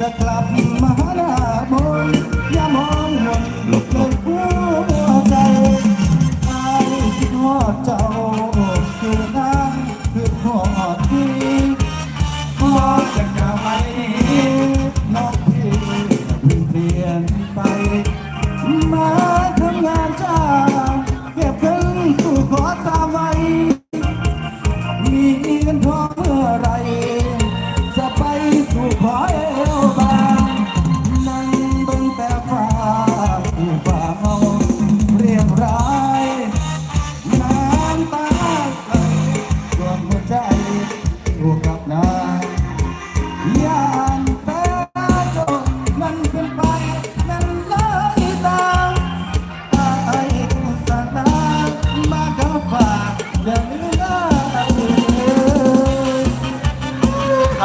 จะกลับมาหาน้าบนอย่ามองหมดลบเลยหัวใจอายคิดฮอดเจ้าอยู่นะคือหอดพี่หอดจะกลับไปนอกที่เปลี่ยนไปมา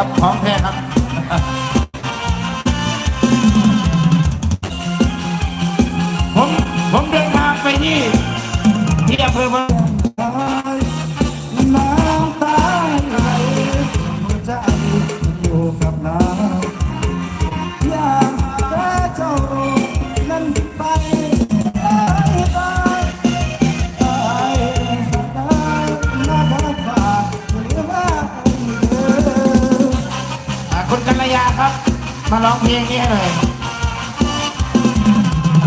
ครับของแท้ครับผมผมเดินทางไปที่ที่อำเภอ คุณกัลยาครับ มาร้องเพลงนี้ให้หน่อย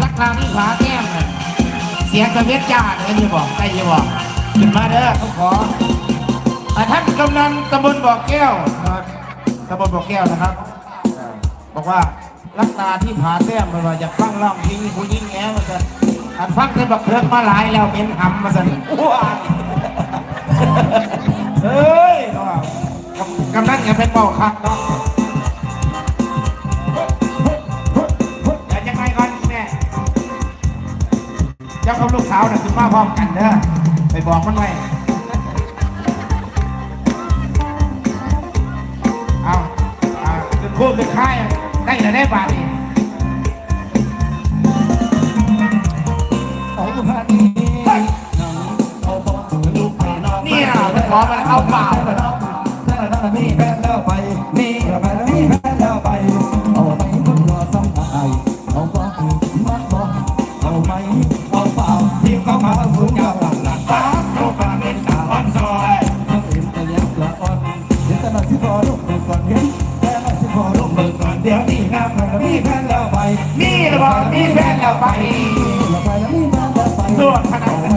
รักเราที่ขาแก้มเลยเสียงกระเบียดจ้าเนี่ยยี่บอกได้ยี่บอกขึ้นมาเด้อเขาขออาท่านกำนันตำบลบ่อแก้วตำบลบ่อแก้วนะครับ บอกว่ารักตาที่ผาแต้มมันว่าอยากฟังร้องเพลงผู้หญิงแง่มาสันอันฟังได้บักเทิงมาหลายแล้วเป็นหำมาสันว้าเฮ้ยกำกำนันอย่าเป็นเบาคักเนาะ เจ้ากับลูกสาวน่ะคือมาพร้อมกันเด้อไปบอกมันไว้เอาเอาคือคู่คือค่ายได้แต่ได้บาทนี่เอาพันนี้เอาบอกลูกไปนอนนี่นะมันขอมันเอาเปล่าถ้าเรามีแฟนแล้วไปมีแฟนแล้วมีแฟนแล้วไป เดี๋ยวนี้นะใครมีแฟนแล้วไปมีหรือเปล่ามีแฟนแล้วไปแล้วไปแล้วมีแฟนแล้วไปส่วนขนาด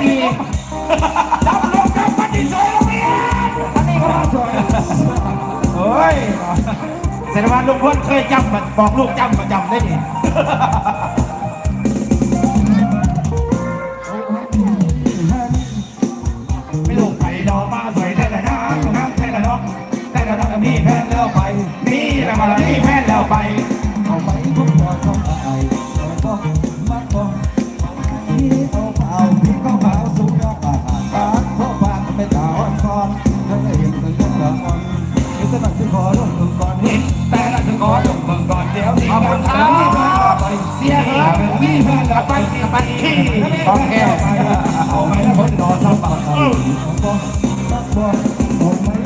ว่ามันไก่ตีจับลงกับมันที่ซอยล้วเนี่ยอันนี้ก็มาซอยเฮ้ยแสดงว่าลุงพลเคยจำมันบอกลูกจำก็จำได้ดิไม่ลงไปดอกมาสวยแต่ละน้ำน้ำแต่ละดอกแต่ละดอกมีแฟนแล้วไปนี่แหละมาแล้วนี่แม่นแล้วไป พ่ออาไหม